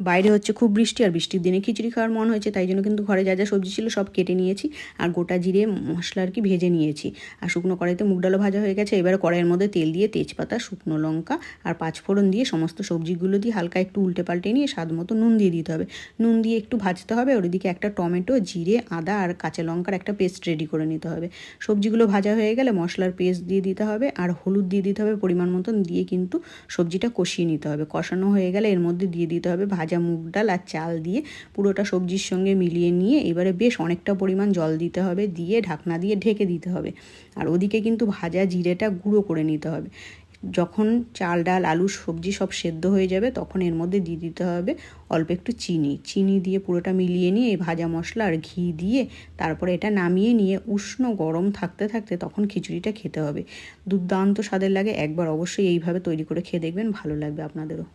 বাইরে হচ্ছে খুব বৃষ্টি আর বৃষ্টির দিনে খিচুড়ি খাওয়ার মন হয়েছে, তাই জন্য কিন্তু ঘরে যা যা সবজি ছিল সব কেটে নিয়েছি আর গোটা জিরে মশলা আর কি ভেজে নিয়েছি। আর শুকনো কড়াইতে মুগ ডালও ভাজা হয়ে গেছে, এবারে কড়াইয়ের মধ্যে তেল দিয়ে তেজপাতা, শুকনো লঙ্কা আর পাঁচফোড়ন দিয়ে সমস্ত সবজিগুলো দিয়ে হালকা একটু উল্টে পাল্টে নিয়ে স্বাদ মতো নুন দিয়ে দিতে হবে। নুন দিয়ে একটু ভাজতে হবে ওর দিকে একটা টমেটো, জিরে, আদা আর কাঁচা লঙ্কার একটা পেস্ট রেডি করে নিতে হবে। সবজিগুলো ভাজা হয়ে গেলে মশলার পেস্ট দিয়ে দিতে হবে আর হলুদ দিয়ে দিতে হবে পরিমাণ মতন, দিয়ে কিন্তু সবজিটা কষিয়ে নিতে হবে। কষানো হয়ে গেলে এর মধ্যে দিয়ে দিতে হবে ভাজা মুগ ডাল আর চাল দিয়ে পুরোটা সবজির সঙ্গে মিলিয়ে নিয়ে এবারে বেশ অনেকটা পরিমাণ জল দিতে হবে, দিয়ে ঢাকনা দিয়ে ঢেকে দিতে হবে। আর ওদিকে কিন্তু ভাজা জিরেটা গুঁড়ো করে নিতে হবে। যখন চাল, ডাল, আলু, সবজি সব সেদ্ধ হয়ে যাবে, তখন এর মধ্যে দিয়ে দিতে হবে অল্প একটু চিনি। চিনি দিয়ে পুরোটা মিলিয়ে নিয়ে এই ভাজা মশলা আর ঘি দিয়ে তারপরে এটা নামিয়ে নিয়ে উষ্ণ গরম থাকতে থাকতে তখন খিচুড়িটা খেতে হবে। দুর্দান্ত স্বাদের লাগে, একবার অবশ্যই এইভাবে তৈরি করে খেয়ে দেখবেন, ভালো লাগবে আপনাদেরও।